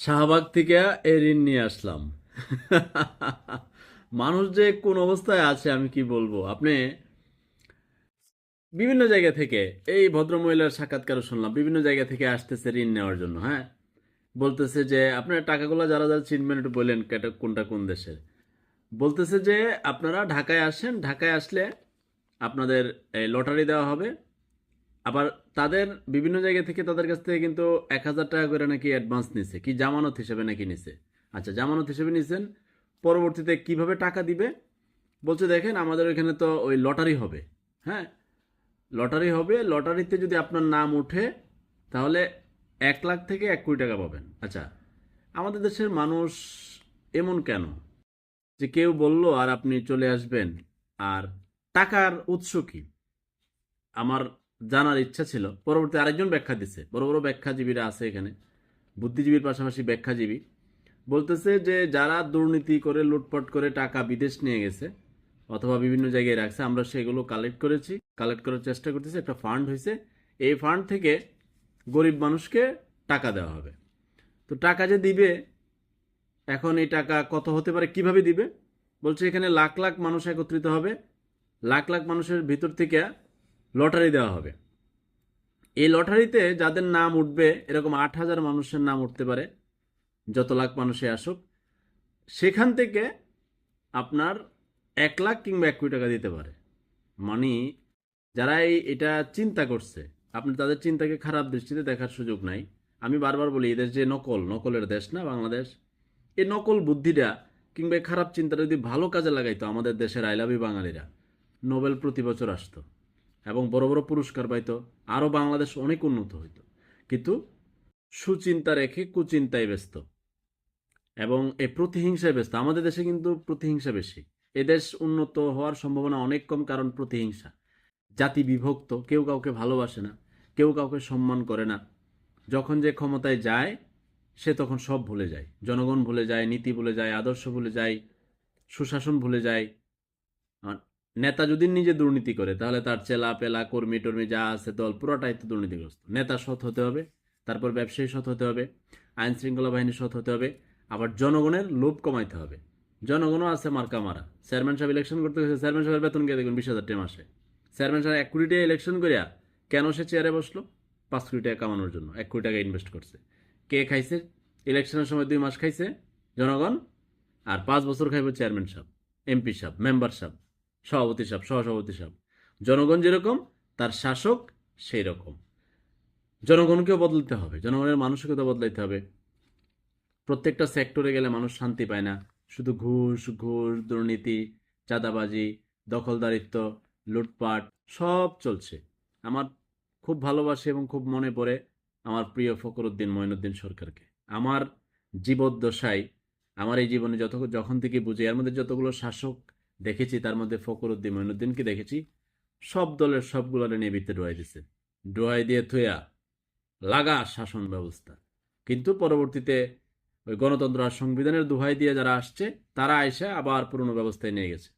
শাহবাগ থেকে এই ঋণ নিয়ে আসলাম। মানুষ যে কোন অবস্থায় আছে, আমি কি বলব? আপনি বিভিন্ন জায়গা থেকে, এই ভদ্রমহিলার সাক্ষাৎকারও শুনলাম, বিভিন্ন জায়গা থেকে আসতেছে ঋণ নেওয়ার জন্য হ্যাঁ? বলতেছে যে, আপনার টাকাগুলো যারা যারা চিনবেন, একটু বললেন কোনটা কোন দেশের? বলতেছে যে, আপনারা ঢাকায় আসেন, ঢাকায় আসলে আপনাদের এই লটারি দেওয়া হবে আবার তাদের বিভিন্ন জায়গা থেকে তাদের কাছ থেকে কিন্তু এক হাজার টাকা করে নাকি অ্যাডভান্স নিছে, কি জামানত হিসেবে নাকি নিছে। আচ্ছা জামানত হিসেবে নিছেন, পরবর্তীতে কীভাবে টাকা দিবে? বলছে, দেখেন, আমাদের ওইখানে তো ওই লটারি হবে। হ্যাঁ লটারি হবে, লটারিতে যদি আপনার নাম উঠে তাহলে এক লাখ থেকে এক কোটি টাকা পাবেন। আচ্ছা আমাদের দেশের মানুষ এমন কেন? যে কেউ বলল, আর আপনি চলে আসবেন। আর টাকার উৎস কি? আমার জানার ইচ্ছা ছিল। পরবর্তী আরেকজন ব্যাখ্যা দিচ্ছে বড় বড় ব্যাখ্যাজীবীরা আছে এখানে। বুদ্ধিজীবীর পাশাপাশি ব্যাখ্যাজীবী। বলতেছে যে যারা দুর্নীতি করে, লুটপাট করে টাকা বিদেশ নিয়ে গেছে অথবা বিভিন্ন জায়গায় রাখছে, আমরা সেগুলো কালেক্ট করেছি কালেক্ট করার চেষ্টা করতেছি, একটা ফান্ড হয়েছে এই ফান্ড থেকে গরিব মানুষকে টাকা দেওয়া হবে। তো টাকা যে দিবে, এখন এই টাকা কত হতে পারে, কীভাবে দিবে? বলছে এখানে লাখ লাখ মানুষ একত্রিত হবে। লাখ লাখ মানুষের ভিতর থেকে লটারি দেওয়া হবে। এই লটারিতে যাদের নাম উঠবে, এরকম আট হাজার মানুষের নাম উঠতে পারে, যত লাখ মানুষে আসুক, সেখান থেকে আপনার এক লাখ কিংবা এক কোটি টাকা দিতে পারে। মানে যারা এই, এটা চিন্তা করছে, আপনি তাদের চিন্তাকে খারাপ দৃষ্টিতে দেখার সুযোগ নাই। আমি বারবার বলি, এদের যে নকল, নকলের দেশ না বাংলাদেশ, এই নকল বুদ্ধিটা কিংবা খারাপ চিন্তাটা যদি ভালো কাজে লাগাইতো আমাদের দেশের আইলাভি বাঙালিরা, নোবেল প্রতি বছর আসতো। এবং বড় বড় পুরস্কার পাইতো আরও বাংলাদেশ অনেক উন্নত হইতো। কিন্তু সুচিন্তা রেখে কুচিন্তায় ব্যস্ত এবং এই প্রতিহিংসায় ব্যস্ত। আমাদের দেশে কিন্তু প্রতিহিংসা বেশি। এদেশ উন্নত হওয়ার সম্ভাবনা অনেক কম কারণ প্রতিহিংসা। জাতি বিভক্ত, কেউ কাউকে ভালোবাসে না, কেউ কাউকে সম্মান করে না। যখন যে ক্ষমতায় যায়, সে তখন সব ভুলে যায়। জনগণ ভুলে যায়, নীতি ভুলে যায়, আদর্শ ভুলে যায়, সুশাসন ভুলে যায়। নেতা যদি নিজে দুর্নীতি করে, তাহলে তার চেলা পেলা, কর্মী টর্মী যা আছে দল পুরোটাই তো দুর্নীতিগ্রস্ত। নেতা সৎ হতে হবে, তারপর ব্যবসায়ী সৎ হতে হবে, আইন শৃঙ্খলা বাহিনী সৎ হতে হবে, আবার জনগণের লোভ কমাইতে হবে। জনগণও আছে মার্কা মারা। চেয়ারম্যান সাহেব ইলেকশন করতে গেছে, চেয়ারম্যান সাহেবের বেতন কে দেখবেন? বিশ হাজার টাকা মাসে। চেয়ারম্যান সাহেব এক কোটি টাকা ইলেকশন করিয়া কেন সে চেয়ারে বসল? পাঁচ কোটি টাকা কামানোর জন্য, এক কোটি টাকা ইনভেস্ট করছে। কে খাইছে? ইলেকশনের সময় দুই মাস খাইছে জনগণ, আর পাঁচ বছর খাইবে চেয়ারম্যান সাহেব এমপি সাহেব মেম্বার সাহেব। সভাপতি সাহেব, সহসভাপতি সাহেব। জনগণ যেরকম, তার শাসক সেই রকম জনগণকেও বদলাতে হবে, জনগণের মানসিকতা বদলাইতে হবে। প্রত্যেকটা সেক্টরে গেলে মানুষ শান্তি পায় না। শুধু ঘুষ ঘুষ, দুর্নীতি, চাঁদাবাজি, দখলদারিত্ব, লুটপাট, সব চলছে। আমার খুব ভালোবাসে এবং খুব মনে পড়ে আমার প্রিয় ফখরুদ্দিন মঈনুদ্দিন সরকারকে। আমার জীবদ্দশায়, আমার এই জীবনে যত, যখন থেকে বুঝি, এর মধ্যে যতগুলো শাসক দেখেছি, তার মধ্যে ফখরুদ্দিন মঈনুদ্দিনকে দেখেছি। সব দলের সবগুলো ভিতরে ডোয়াই দিছে। ডোয়াই দিয়ে থুয়া লাগা শাসন ব্যবস্থা। কিন্তু পরবর্তীতে ওই গণতন্ত্র আর সংবিধানের দোহাই দিয়ে যারা আসছে, তারা এসে আবার পুরনো ব্যবস্থায় নিয়ে গেছে।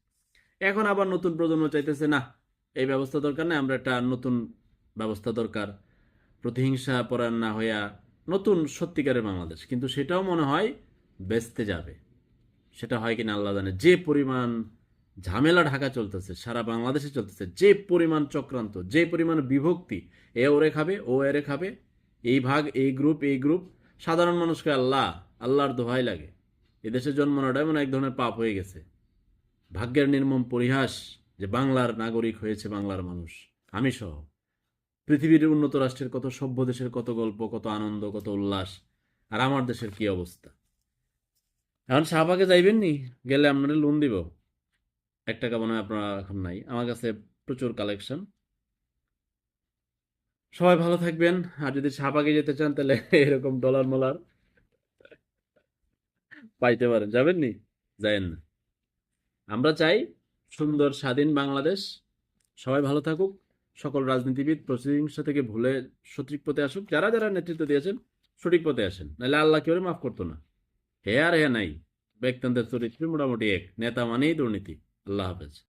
এখন আবার নতুন প্রজন্ম চাইতেছে, না, এই ব্যবস্থা দরকার নেই, আমরা একটা নতুন ব্যবস্থা দরকার। প্রতিহিংসা পরায়ণ না হইয়া নতুন সত্যিকারের বাংলাদেশ। কিন্তু সেটাও মনে হয় বেচতে যাবে। সেটা হয় কিনা আল্লাহ জানে। যে পরিমাণ ঝামেলা ঢাকা চলতেছে, সারা বাংলাদেশে চলতেছে। যে পরিমাণ চক্রান্ত, যে পরিমাণ বিভক্তি, এ ওরে খাবে, ও এরে খাবে, এই ভাগ, এই গ্রুপ এই গ্রুপ, সাধারণ মানুষকে আল্লাহ, আল্লাহর দোহাই লাগে। এদেশে জন্ম নেওয়াটা এমন এক ধরনের পাপ হয়ে গেছে। ভাগ্যের নির্মম পরিহাস যে বাংলার নাগরিক হয়েছে বাংলার মানুষ, আমি সহ। পৃথিবীর উন্নত রাষ্ট্রের কত সভ্য দেশের কত গল্প, কত আনন্দ, কত উল্লাস, আর আমার দেশের কি অবস্থা? এখন শাহবাগে যাইবেন নি গেলে আপনারা লোন দিব। এক টাকা মনে হয় আপনারা এখন নাই। আমার কাছে প্রচুর কালেকশন সবাই ভালো থাকবেন। আর যদি শাহবাগে যেতে চান, তাহলে এরকম ডলার মলার পাইতে পারেন। যাবেন নি? যায়েন না। আমরা চাই সুন্দর, স্বাধীন বাংলাদেশ। সবাই ভালো থাকুক। সকল রাজনীতিবিদ প্রতিহিংসা থেকে ভুলে সঠিক পথে আসুক। যারা যারা নেতৃত্ব দিয়েছেন, সঠিক পথে আসেন। নাহলে আল্লাহ কেউ মাফ করতো না। হে আর হে নাই। ব্যক্তিদের চরিত্র মোটামুটি এক। নেতা মানেই দুর্নীতি। আল্লাহ হাফেজ